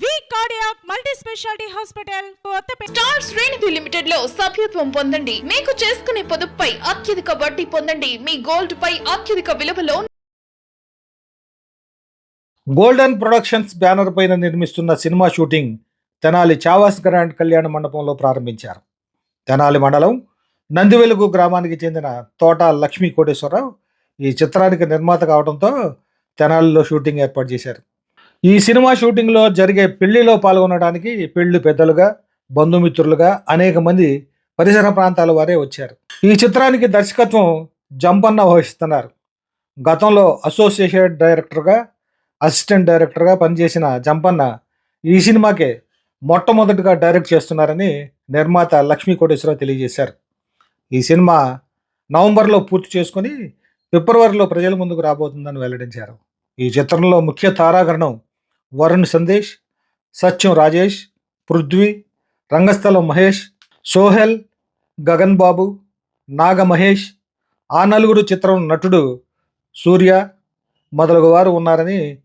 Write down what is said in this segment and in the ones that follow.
V cardiac multi speciality hospital Kothapeta star శ్రేణిధి లిమిటెడ్లో సభ్యత్వం పొందండి. మీకు చేసుకునే పొదుపుపై అత్యధిక వడ్డీ పొందండి. మీ గోల్డ్ పై అత్యధిక విలువలో గోల్డెన్ ప్రొడక్షన్స్ బ్యానర్ పైన నిర్మిస్తున్న cinema shooting Tenali Chavas grand కళ్యాణ మండపంలో ప్రారంభించారు. తెనాలి మండలం నందివెలుగు గ్రామానికి చెందిన తోట లక్ష్మీ కోటేశ్వరరావు ఈ చిత్రానికి నిర్మాత కావడంతో తెనాలిలో షూటింగ్ ఏర్పాటు చేశారు. ఈ సినిమా షూటింగ్లో జరిగే పెళ్ళిలో పాల్గొనడానికి పెళ్ళి పెద్దలుగా బంధుమిత్రులుగా అనేక మంది పరిసర ప్రాంతాల వారే వచ్చారు. ఈ చిత్రానికి దర్శకత్వం జంపన్న వహిస్తున్నారు. గతంలో అసోసియేట్ డైరెక్టర్గా అసిస్టెంట్ డైరెక్టర్గా పనిచేసిన జంపన్న ఈ సినిమాకే మొట్టమొదటిగా డైరెక్ట్ చేస్తున్నారని నిర్మాత లక్ష్మీ కోటేశ్వరరావు తెలియజేశారు. ఈ సినిమా నవంబర్లో పూర్తి చేసుకొని ఫిబ్రవరిలో ప్రజల ముందుకు రాబోతుందని వెల్లడించారు. ఈ చిత్రంలో ముఖ్య తారాగణం వరుణ్ సందేశ్ సత్యం రాజేష్ పృథ్వీ రంగస్థలం మహేష్ సోహెల్ గగన్ బాబు నాగ మహేష్ ఆ నలుగురు చిత్రం నటుడు సూర్య మొదలగు వారు ఉన్నారని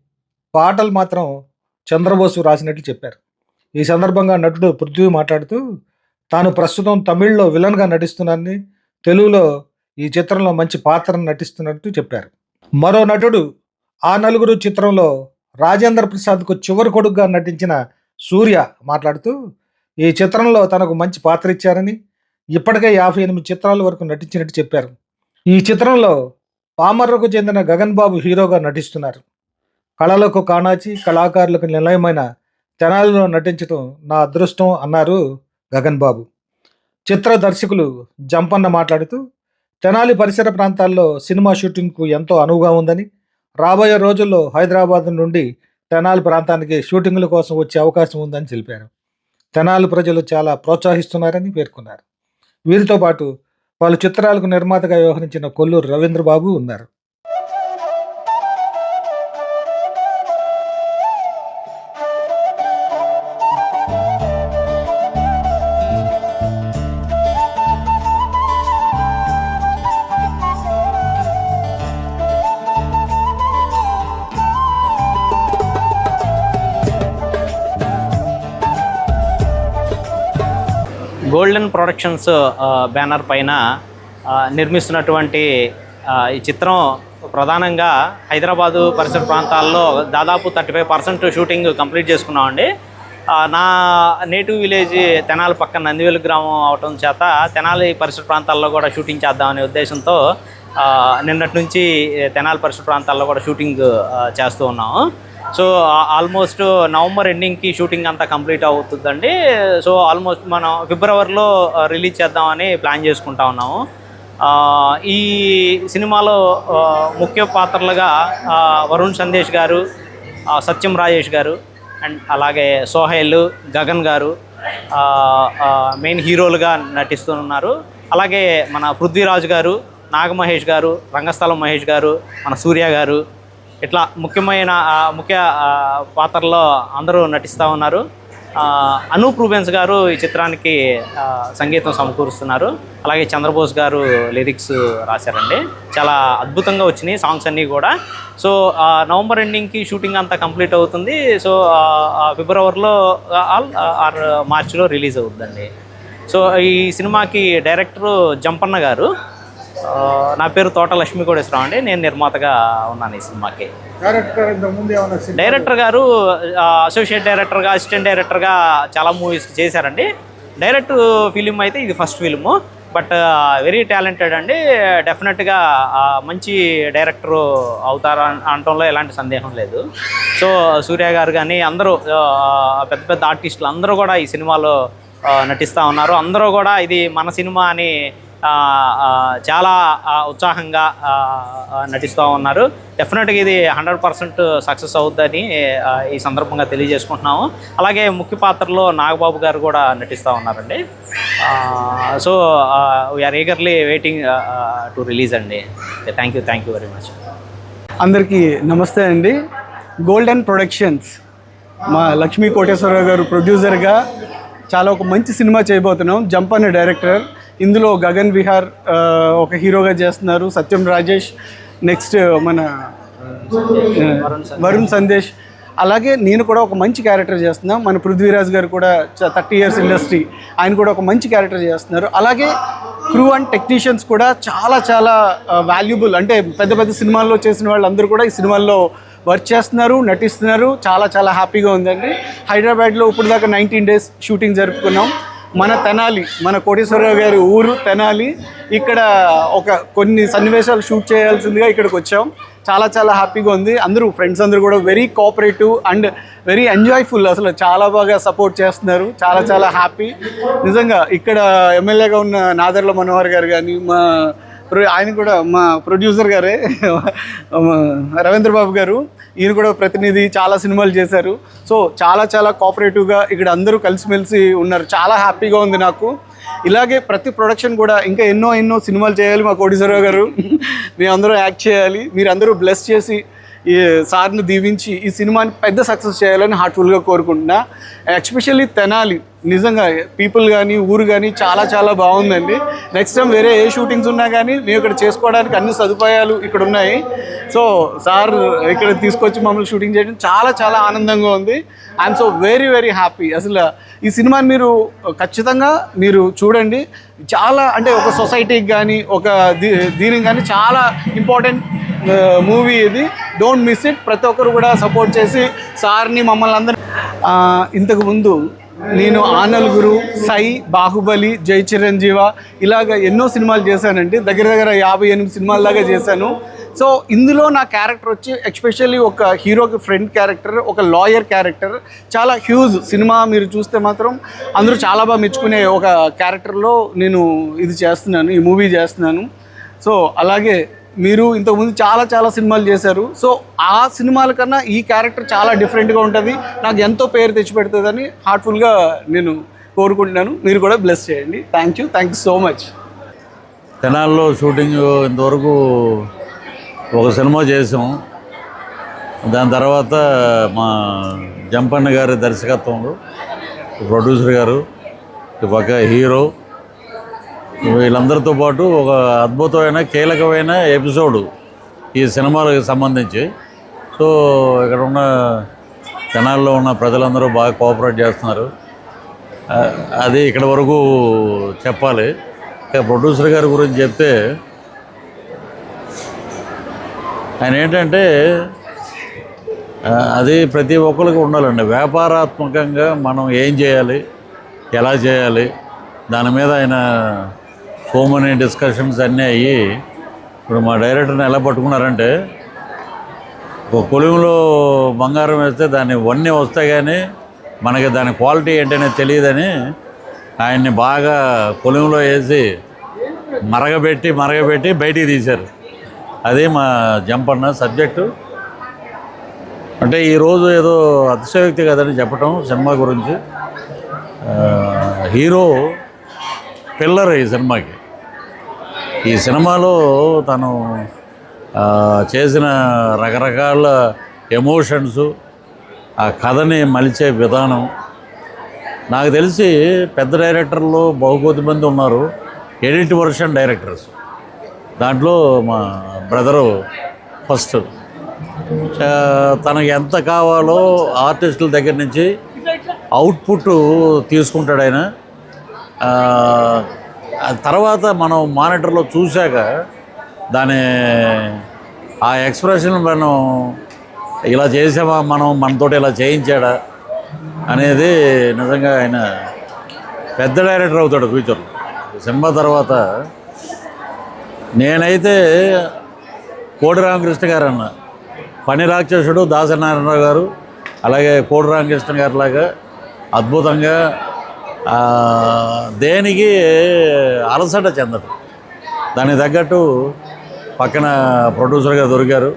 పాటలు మాత్రం చంద్రబోసు రాసినట్లు చెప్పారు. ఈ సందర్భంగా నటుడు పృథ్వీ మాట్లాడుతూ తాను ప్రస్తుతం తమిళ్ళో విలన్గా నటిస్తున్నానని తెలుగులో ఈ చిత్రంలో మంచి పాత్రను నటిస్తున్నట్టు చెప్పారు. మరో నటుడు ఆ నలుగురు చిత్రంలో రాజేంద్ర ప్రసాద్కు చివరి కొడుకుగా నటించిన సూర్య మాట్లాడుతూ ఈ చిత్రంలో తనకు మంచి పాత్ర ఇచ్చారని ఇప్పటికే యాభై ఎనిమిది చిత్రాల వరకు నటించినట్టు చెప్పారు. ఈ చిత్రంలో పామర్రకు చెందిన గగన్ బాబు హీరోగా నటిస్తున్నారు. కళలకు కాణాచి కళాకారులకు నిలయమైన తెనాలిలో నటించడం నా అదృష్టం అన్నారు గగన్ బాబు. చిత్ర దర్శకులు జంపన్న మాట్లాడుతూ తెనాలి పరిసర ప్రాంతాల్లో సినిమా షూటింగ్కు ఎంతో అనువుగా ఉందని రాబోయే రోజుల్లో హైదరాబాద్ నుండి తెనాలి ప్రాంతానికి షూటింగ్ల కోసం వచ్చే అవకాశం ఉందని తెలిపారు. తెనాలి ప్రజలు చాలా ప్రోత్సహిస్తున్నారని పేర్కొన్నారు. వీరితో పాటు పలు చిత్రాలకు నిర్మాతగా వ్యవహరించిన కొల్లూరు రవీంద్రబాబు ఉన్నారు. గోల్డెన్ ప్రొడక్షన్స్ బ్యానర్ పైన నిర్మిస్తున్నటువంటి ఈ చిత్రం ప్రధానంగా హైదరాబాదు పరిసర ప్రాంతాల్లో దాదాపు thirty five percent shooting complete చేసుకున్నామండి. నా నేటివ్ విలేజ్ తెనాలి పక్కన నందివేలు గ్రామం అవటం చేత తెనాలి పరిసర ప్రాంతాల్లో కూడా షూటింగ్ చేద్దామనే ఉద్దేశంతో నిన్నటి నుంచి తెనాలి పరిసర ప్రాంతాల్లో కూడా షూటింగ్ చేస్తూ ఉన్నాము. సో ఆల్మోస్ట్ నవంబర్ ఎండింగ్కి షూటింగ్ అంతా కంప్లీట్ అవుతుందండి. సో ఆల్మోస్ట్ మనం ఫిబ్రవరిలో రిలీజ్ చేద్దామని ప్లాన్ చేసుకుంటా ఉన్నాము. ఈ సినిమాలో ముఖ్య పాత్రలుగా వరుణ్ సందేశ్ గారు సత్యం రాజేష్ గారు అండ్ అలాగే సోహైల్ గగన్ గారు మెయిన్ హీరోలుగా నటిస్తున్నారు అలాగే మన పృథ్వీరాజు గారు నాగమహేష్ గారు రంగస్థలం మహేష్ గారు మన సూర్య గారు ఇట్లా ముఖ్యమైన ముఖ్య పాత్రలో అందరూ నటిస్తూ ఉన్నారు. అనూప్ రూబెన్స్ గారు ఈ చిత్రానికి సంగీతం సమకూరుస్తున్నారు. అలాగే చంద్రబోస్ గారు లిరిక్స్ రాశారండి. చాలా అద్భుతంగా వచ్చినాయి సాంగ్స్ అన్నీ కూడా. సో నవంబర్ ఎండింగ్కి షూటింగ్ అంతా కంప్లీట్ అవుతుంది. సో ఫిబ్రవరిలో ఆల్ ఆర్ మార్చిలో రిలీజ్ అవుతుందండి సో ఈ సినిమాకి డైరెక్టరు జంపన్న గారు. నా పేరు తోట లక్ష్మీ కోటేశ్వరరావు అండి. నేను నిర్మాతగా ఉన్నాను ఈ సినిమాకి. డైరెక్టర్ గారు అసోసియేట్ డైరెక్టర్గా అసిస్టెంట్ డైరెక్టర్గా చాలా మూవీస్ చేశారండి. డైరెక్ట్ ఫిలిం అయితే ఇది first film but very talented అండి. డెఫినెట్గా మంచి డైరెక్టర్ అవుతారు అన్- అనటంలో ఎలాంటి సందేహం లేదు. సో సూర్య గారు కానీ అందరూ పెద్ద పెద్ద ఆర్టిస్టులు అందరూ కూడా ఈ సినిమాలో నటిస్తూ ఉన్నారు. అందరూ కూడా ఇది మన సినిమా అని చాలా ఉత్సాహంగా నటిస్తూ ఉన్నారు. డెఫినెట్గా ఇది హండ్రెడ్ పర్సెంట్ సక్సెస్ అవుద్దని ఈ సందర్భంగా తెలియజేసుకుంటున్నాము. అలాగే ముఖ్య పాత్రలో నాగబాబు గారు కూడా నటిస్తూ ఉన్నారండి. So we are eagerly waiting to release అండి. Thank you thank you very much అందరికీ నమస్తే అండి. గోల్డెన్ ప్రొడక్షన్స్ మా లక్ష్మీ కోటేశ్వరరావు గారు ప్రొడ్యూసర్గా చాలా ఒక మంచి సినిమా చేయబోతున్నాం. జంప్ అనే డైరెక్టర్ ఇందులో గగన్ విహార్ ఒక హీరోగా చేస్తున్నారు. సత్యం రాజేష్ నెక్స్ట్ మన వరుణ్ సందేశ్ అలాగే నేను కూడా ఒక మంచి క్యారెక్టర్ చేస్తున్నాను మన పృథ్వీరాజ్ గారు కూడా థర్టీ ఇయర్స్ ఇండస్ట్రీ. ఆయన కూడా ఒక మంచి క్యారెక్టర్ చేస్తున్నారు. అలాగే క్రూ అండ్ టెక్నీషియన్స్ కూడా చాలా చాలా వాల్యుబుల్. అంటే పెద్ద పెద్ద సినిమాల్లో చేసిన వాళ్ళందరూ కూడా ఈ సినిమాల్లో వర్క్ చేస్తున్నారు నటిస్తున్నారు. చాలా చాలా హ్యాపీగా ఉందండి. హైదరాబాద్లో ఇప్పుడు దాకా నైన్టీన్ డేస్ షూటింగ్ జరుపుకున్నాం. మన తెనాలి మన కోటేశ్వరరావు గారి ఊరు తెనాలి. ఇక్కడ ఒక కొన్ని సన్నివేశాలు షూట్ చేయాల్సిందిగా ఇక్కడికి వచ్చాం. చాలా చాలా హ్యాపీగా ఉంది. అందరూ ఫ్రెండ్స్ అందరూ కూడా very cooperative and very enjoyful అసలు. చాలా బాగా సపోర్ట్ చేస్తున్నారు. చాలా చాలా హ్యాపీ. నిజంగా ఇక్కడ ఎమ్మెల్యేగా ఉన్న నాదర్ల మనోహర్ గారు కానీ మా ప్రొ- ఆయన కూడా మా ప్రొడ్యూసర్ గారే. రవీంద్ర బాబు గారు. ఈయన కూడా ప్రతినిధి చాలా సినిమాలు చేశారు. సో చాలా చాలా కోఆపరేటివ్గా ఇక్కడ అందరూ కలిసిమెలిసి ఉన్నారు. చాలా హ్యాపీగా ఉంది నాకు. ఇలాగే ప్రతి ప్రొడక్షన్ కూడా ఇంకా ఎన్నో ఎన్నో సినిమాలు చేయాలి మా కోటీశ్వరరావు గారు. మేము అందరూ యాక్ట్ చేయాలి. మీరు అందరూ బ్లెస్ చేసి ఈ సార్ని దీవించి ఈ సినిమాని పెద్ద సక్సెస్ చేయాలని హార్ట్ఫుల్గా కోరుకుంటున్నా. ఎస్పెషల్లీ తెనాలి. నిజంగా పీపుల్ కానీ ఊరు కానీ చాలా చాలా బాగుందండి. నెక్స్ట్ టైం వేరే ఏ షూటింగ్స్ ఉన్నా కానీ మేము ఇక్కడ చేసుకోవడానికి అన్ని సదుపాయాలు ఇక్కడ ఉన్నాయి. సో సార్ ఇక్కడ తీసుకొచ్చి మమ్మల్ని షూటింగ్ చేయడం చాలా చాలా ఆనందంగా ఉంది. I'm so very very happy అసలు ఈ సినిమాని మీరు ఖచ్చితంగా మీరు చూడండి. చాలా అంటే ఒక సొసైటీకి కానీ ఒక దీ దీనికి కానీ చాలా ఇంపార్టెంట్ మూవీ ఇది. డోంట్ మిస్ ఇట్ ప్రతి ఒక్కరు కూడా సపోర్ట్ చేసి సార్ని మమ్మల్ని అందరూ ఇంతకు ముందు నేను ఆనల్గురు సై బాహుబలి జై చిరంజీవ ఇలాగ ఎన్నో సినిమాలు చేశానండి. దగ్గర దగ్గర యాభై ఎనిమిది సినిమాల దాకా చేశాను. సో ఇందులో నా క్యారెక్టర్ వచ్చి ఎక్స్పెషల్లీ ఒక హీరోకి ఫ్రెండ్ క్యారెక్టర్ ఒక లాయర్ క్యారెక్టర్ చాలా హ్యూజ్ సినిమా మీరు చూస్తే మాత్రం అందరూ చాలా బాగా మెచ్చుకునే ఒక క్యారెక్టర్లో నేను ఇది చేస్తున్నాను ఈ మూవీ చేస్తున్నాను. సో అలాగే మీరు ఇంతకుముందు చాలా చాలా సినిమాలు చేశారు. సో ఆ సినిమాల కన్నా ఈ క్యారెక్టర్ చాలా డిఫరెంట్గా ఉంటుంది. నాకు ఎంతో పేరు తెచ్చిపెడుతుందని హార్ట్ఫుల్గా నేను కోరుకుంటున్నాను. మీరు కూడా బ్లెస్ చేయండి. Thank you thank you so much తెనాల్లో షూటింగ్ ఇంతవరకు ఒక సినిమా చేసాం. దాని తర్వాత మా జంపన్న గారి దర్శకత్వంలో ప్రొడ్యూసర్ గారు ఒక హీరో వీళ్ళందరితో పాటు ఒక అద్భుతమైన కీలకమైన ఎపిసోడ్ ఈ సినిమాలకు సంబంధించి. సో ఇక్కడ ఉన్న జనాల్లో ఉన్న ప్రజలందరూ బాగా కోఆపరేట్ చేస్తున్నారు. అది ఇక్కడ వరకు చెప్పాలి. ప్రొడ్యూసర్ గారి గురించి చెప్తే ఆయన ఏంటంటే అది ప్రతి ఒక్కరికి ఉండాలండి. వ్యాపారాత్మకంగా మనం ఏం చేయాలి ఎలా చేయాలి దాని మీద ఆయన సో మెనీ డిస్కషన్స్ అన్నీ అయ్యి ఇప్పుడు మా డైరెక్టర్ని ఎలా పట్టుకున్నారంటే ఒక కొలువులో బంగారం వేస్తే దాన్ని వన్నీ వస్తాయి కానీ మనకి దాని క్వాలిటీ ఏంటనే తెలియదని ఆయన్ని బాగా కొలువులో వేసి మరగబెట్టి మరగబెట్టి బయటికి తీశారు. అది మా జంపన్న సబ్జెక్టు. అంటే ఈరోజు ఏదో అతిశయోక్తి కదని చెప్పటం సినిమా గురించి. హీరో పిల్లర్ ఈ సినిమాకి. ఈ సినిమాలో తను చేసిన రకరకాల ఎమోషన్స్ ఆ కథని మలిచే విధానం. నాకు తెలిసి పెద్ద డైరెక్టర్లు బహుకోతి మంది ఉన్నారు ఎడిట్ వర్షన్ డైరెక్టర్స్. దాంట్లో మా బ్రదరు ఫస్ట్. తనకు ఎంత కావాలో ఆర్టిస్టుల దగ్గర నుంచి అవుట్పుట్ తీసుకుంటాడు ఆయన. తర్వాత మనం మానిటర్లో చూశాక దాని ఆ ఎక్స్ప్రెషన్ మనం ఇలా చేసామా మనం మనతోటి ఇలా చేయించాడా అనేది నిజంగా ఆయన పెద్ద డైరెక్టర్ అవుతాడు ఫ్యూచర్లో. సినిమా తర్వాత నేనైతే కోడి రామకృష్ణ గారు అన్న. పని రాక్షసుడు దాసనారాయణరావు గారు అలాగే కోడి రామకృష్ణ గారు లాగా అద్భుతంగా దేనికి అలసట చెందదు. దానికి తగ్గట్టు పక్కన ప్రొడ్యూసర్గా దొరికారు.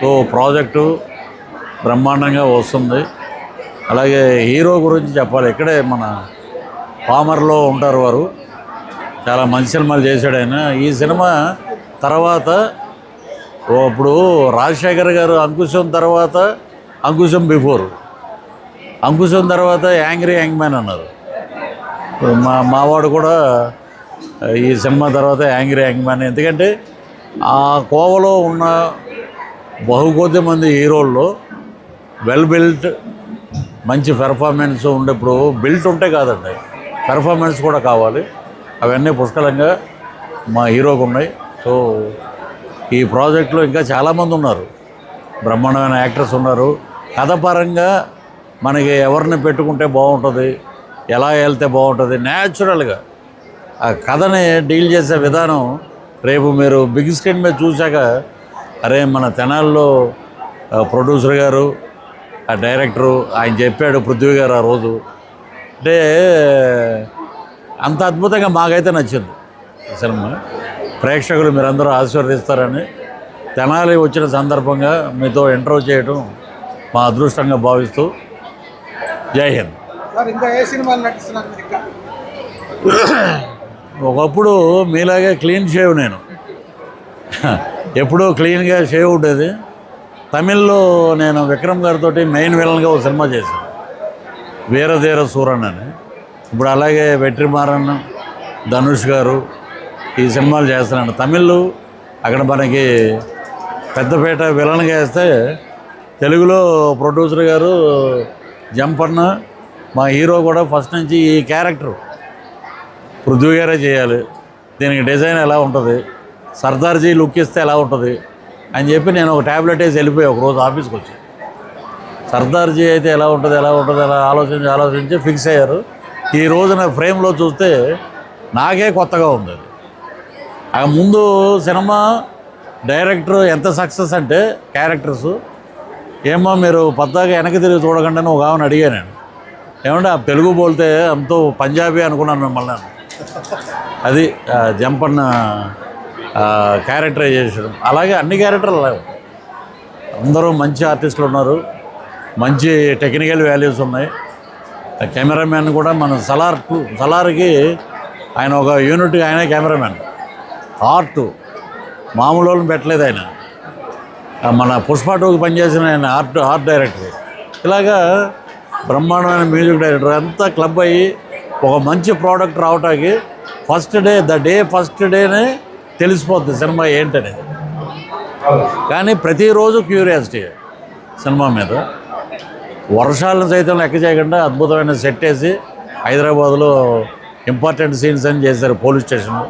సో ప్రాజెక్టు బ్రహ్మాండంగా వస్తుంది. అలాగే హీరో గురించి చెప్పాలి. ఇక్కడే మన పామర్లో ఉంటారు వారు. చాలా మంచి సినిమాలు చేశాడు ఆయన. ఈ సినిమా తర్వాత ఇప్పుడు రాజశేఖర్ గారు అంకుశం తర్వాత అంకుశం బిఫోర్. అంకుశం తర్వాత యాంగ్రీ యాంగ్ మ్యాన్ అన్నారు. మా మావాడు కూడా ఈ సినిమా తర్వాత యాంగ్రీ యంగ్ మ్యాన్ ఎందుకంటే ఆ కోవలో ఉన్న బహుకొద్ది మంది హీరోల్లో వెల్ బిల్ట్ మంచి పెర్ఫార్మెన్స్ ఉండేప్పుడు బిల్ట్ ఉంటే కాదండి. పెర్ఫార్మెన్స్ కూడా కావాలి. అవన్నీ పుష్కలంగా మా హీరోకు ఉన్నాయి. సో ఈ ప్రాజెక్ట్లో ఇంకా చాలామంది ఉన్నారు. బ్రహ్మాండమైన యాక్టర్స్ ఉన్నారు. కథపరంగా మనకి ఎవరిని పెట్టుకుంటే బాగుంటుంది? ఎలా వెళ్తే బాగుంటుంది? న్యాచురల్గా ఆ కథని డీల్ చేసే విధానం రేపు మీరు బిగ్ స్క్రీన్ మీద చూశాక అరే మన తెనాల్లో ప్రొడ్యూసర్ గారు ఆ డైరెక్టరు ఆయన చెప్పాడు పృథ్వీ గారు ఆ రోజు. అంటే అంత అద్భుతంగా మాకైతే నచ్చింది. సినిమా ప్రేక్షకులు మీరందరూ ఆశీర్వదిస్తారని తెనాలి వచ్చిన సందర్భంగా మీతో ఇంటర్వ్యూ చేయడం మా అదృష్టంగా భావిస్తూ జై హింద్. సార్ ఇంకా ఏ సినిమాలు నటిస్తున్నారు మీరు ఇంకా? ఒకప్పుడు మీలాగే క్లీన్ షేవ్ నేను. ఎప్పుడూ క్లీన్గా షేవ్ ఉండేది. తమిళ్ళో నేను విక్రమ్ గారితో మెయిన్ విలన్గా ఒక సినిమా చేశాను. వీరధీర సూరన్ అని. ఇప్పుడు అలాగే వెట్రిమారన్ ధనుష్ గారు ఈ సినిమాలు చేస్తున్నాను తమిళ్ అక్కడ మనకి పెద్దపేట విలన్గా వేస్తే తెలుగులో ప్రొడ్యూసర్ గారు జంపన్న మా హీరో కూడా ఫస్ట్ నుంచి ఈ క్యారెక్టర్ పృథ్వీ గారే చేయాలి. దీనికి డిజైన్ ఎలా ఉంటుంది? సర్దార్జీ లుక్ ఇస్తే ఎలా ఉంటుంది? అని చెప్పి నేను ఒక ట్యాబ్లెట్ వేసి వెళ్ళిపోయి ఒక రోజు ఆఫీస్కి వచ్చి. సర్దార్జీ అయితే ఎలా ఉంటుంది ఎలా ఉంటుంది అలా ఆలోచించి ఆలోచించి ఫిక్స్ అయ్యారు. ఈ రోజున ఫ్రేమ్లో చూస్తే నాకే కొత్తగా ఉంది అది. ఆ ముందు సినిమా డైరెక్టర్ ఎంత సక్సెస్ అంటే క్యారెక్టర్స్. ఏమో మీరు పద్దాగా వెనక్కి తిరిగి చూడకుండా ఒక ఆమెను అడిగాను నేను. ఏమంటే ఆ తెలుగు బోల్తే అంతో పంజాబీ అనుకున్నాను మిమ్మల్ని. అది జంపన్న క్యారెక్టరైజేషన్. అలాగే అన్ని క్యారెక్టర్లు అలాగే. అందరూ మంచి ఆర్టిస్టులు ఉన్నారు. మంచి టెక్నికల్ వాల్యూస్ ఉన్నాయి. ఆ కెమెరామ్యాన్ కూడా మన సలార్ టూ సలార్కి ఆయన ఒక యూనిట్ ఆయన కెమెరామ్యాన్. ఆర్ట్. మామూలు వాళ్ళని పెట్టలేదు ఆయన. మన పుష్ప టూకి పనిచేసిన ఆయన ఆర్ట్ ఆర్ట్ డైరెక్టర్. ఇలాగా బ్రహ్మాండమైన మ్యూజిక్ డైరెక్టర్ అంతా క్లబ్ అయ్యి ఒక మంచి ప్రోడక్ట్ రావటానికి first day the day first డేనే తెలిసిపోద్ది సినిమా ఏంటనేది. కానీ ప్రతిరోజు క్యూరియాసిటీ సినిమా మీద. వర్షాలను సైతం లెక్క చేయకుండా అద్భుతమైన సెట్ వేసి హైదరాబాద్లో ఇంపార్టెంట్ సీన్స్ అని చేశారు పోలీస్ స్టేషన్లో.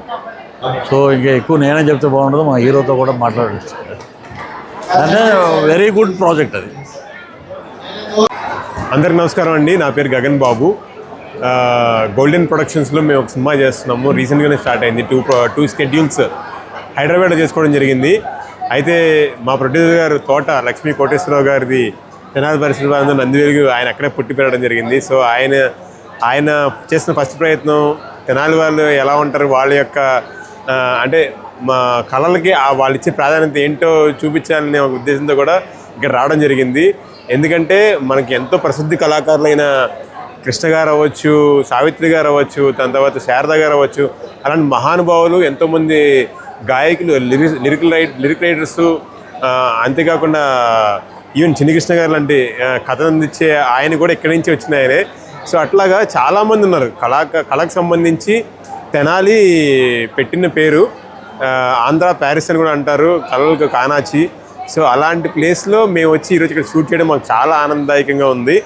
సో ఇంకా ఎక్కువ నేనే చెప్తే బాగుండదు మా హీరోతో కూడా మాట్లాడచ్చు. అంటే వెరీ గుడ్ ప్రాజెక్ట్ అది. అందరికి నమస్కారం అండి. నా పేరు గగన్ బాబు. గోల్డెన్ ప్రొడక్షన్స్లో మేము ఒక సినిమా చేస్తున్నాము. రీసెంట్గానే స్టార్ట్ అయింది. టూ టూ స్కెడ్యూల్స్ హైదరాబాద్లో చేసుకోవడం జరిగింది. అయితే మా ప్రొడ్యూసర్ గారు తోట లక్ష్మీ కోటేశ్వరరావు గారిది తెనాలి పరిశ్రమ నందివేలుగు ఆయన అక్కడే పుట్టి పెరగడం జరిగింది. సో ఆయన ఆయన చేసిన ఫస్ట్ ప్రయత్నం తెనాలి వాళ్ళు ఎలా ఉంటారు వాళ్ళ యొక్క అంటే మా కళలకి వాళ్ళు ఇచ్చే ప్రాధాన్యత ఏంటో చూపించాలనే ఒక ఉద్దేశంతో కూడా ఇక్కడ రావడం జరిగింది. ఎందుకంటే మనకి ఎంతో ప్రసిద్ధి కళాకారులైన కృష్ణ గారు అవ్వచ్చు సావిత్రి గారు అవ్వచ్చు దాని తర్వాత శారద గారు అవ్వచ్చు అలాంటి మహానుభావులు ఎంతోమంది గాయకులు lyric lyric write lyric writers అంతేకాకుండా ఈవెన్ చిన్నకృష్ణ గారు లాంటి కథ అందించే ఆయన కూడా ఇక్కడి నుంచి వచ్చిన ఆయనే. సో అట్లాగా చాలామంది ఉన్నారు. కళా కళకు సంబంధించి తెనాలి పెట్టిన పేరు ఆంధ్ర ప్యారిస్ అని కూడా అంటారు కళలకు కానాచి. సో అలాంటి ప్లేస్లో మేము వచ్చి ఈరోజు ఇక్కడ షూట్ చేయడం మాకు చాలా ఆనందదాయకంగా ఉంది.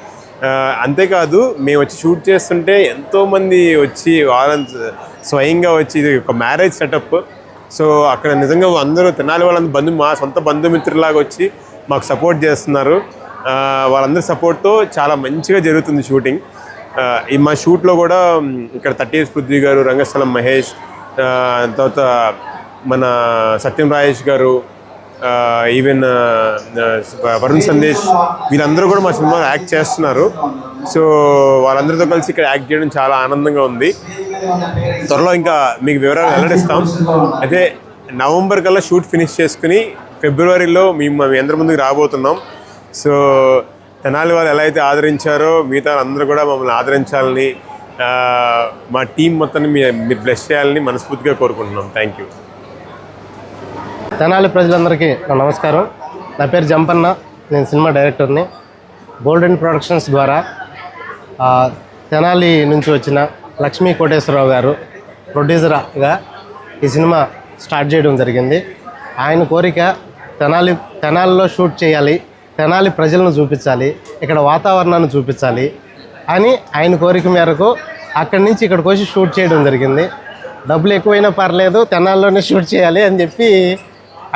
అంతేకాదు మేము వచ్చి షూట్ చేస్తుంటే ఎంతోమంది వచ్చి వాళ్ళని స్వయంగా వచ్చి ఇది ఒక మ్యారేజ్ సెటప్. సో అక్కడ నిజంగా అందరూ తినాలి వాళ్ళందరూ బంధు మా సొంత బంధుమిత్రులాగా వచ్చి మాకు సపోర్ట్ చేస్తున్నారు. వాళ్ళందరి సపోర్ట్తో చాలా మంచిగా జరుగుతుంది షూటింగ్. ఈ మా షూట్లో కూడా ఇక్కడ థర్టీ పృథ్వీ గారు రంగస్థలం మహేష్ తర్వాత మన సత్యం రాజేష్ గారు ఈవెన్ వరుణ్ సందేశ్ వీళ్ళందరూ కూడా మా సినిమాలో యాక్ట్ చేస్తున్నారు. సో వాళ్ళందరితో కలిసి ఇక్కడ యాక్ట్ చేయడం చాలా ఆనందంగా ఉంది. త్వరలో ఇంకా మీకు వివరాలు వెల్లడిస్తాం. అయితే నవంబర్ కల్లా షూట్ ఫినిష్ చేసుకుని ఫిబ్రవరిలో మేము మీ అందరి ముందుకు రాబోతున్నాం. సో తెనాలి వాళ్ళు ఎలా అయితే ఆదరించారో మిగతా అందరూ కూడా మమ్మల్ని ఆదరించాలని మా టీం మొత్తాన్ని మీరు బ్లెస్ చేయాలని మనస్ఫూర్తిగా కోరుకుంటున్నాం. థ్యాంక్ యూ తెనాలి ప్రజలందరికీ నా నమస్కారం. నా పేరు జంపన్న. నేను సినిమా డైరెక్టర్ని. గోల్డెన్ ప్రొడక్షన్స్ ద్వారా తెనాలి నుంచి వచ్చిన లక్ష్మీ కోటేశ్వరరావు గారు ప్రొడ్యూసర్గా ఈ సినిమా స్టార్ట్ చేయడం జరిగింది. ఆయన కోరిక తెనాలి తెనాలిలో షూట్ చేయాలి తెనాలి ప్రజలను చూపించాలి ఇక్కడ వాతావరణాన్ని చూపించాలి అని ఆయన కోరిక మేరకు అక్కడి నుంచి ఇక్కడికి వచ్చి షూట్ చేయడం జరిగింది. డబ్బులు ఎక్కువైనా పర్లేదు తెనాల్లోనే షూట్ చేయాలి అని చెప్పి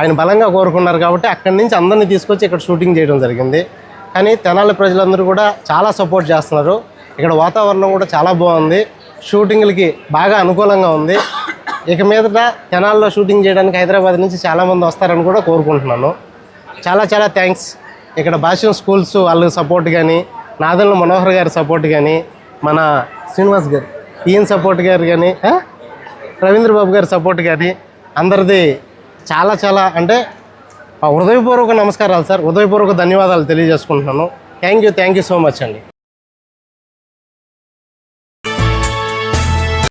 ఆయన బలంగా కోరుకున్నారు కాబట్టి అక్కడి నుంచి అందరినీ తీసుకొచ్చి ఇక్కడ షూటింగ్ చేయడం జరిగింది. కానీ తెనాలి ప్రజలందరూ కూడా చాలా సపోర్ట్ చేస్తున్నారు. ఇక్కడ వాతావరణం కూడా చాలా బాగుంది. షూటింగ్లకి బాగా అనుకూలంగా ఉంది. ఇక మీదట తెనాల్లో షూటింగ్ చేయడానికి హైదరాబాద్ నుంచి చాలామంది వస్తారని కూడా కోరుకుంటున్నాను. చాలా చాలా థ్యాంక్స్ ఇక్కడ భాష్యం స్కూల్స్ వాళ్ళ సపోర్ట్ కానీ నాదన్ల మనోహర్ గారి సపోర్ట్ కానీ మన శ్రీనివాస్ గారు ఈయన సపోర్ట్ గారు కానీ రవీంద్రబాబు రవీంద్ర బాబు గారి సపోర్ట్ కానీ అందరిది చాలా చాలా అంటే ఆ హృదయపూర్వక నమస్కారాలు సార్. హృదయపూర్వక ధన్యవాదాలు తెలియజేసుకుంటున్నాను. Thank you thank you so much అండి.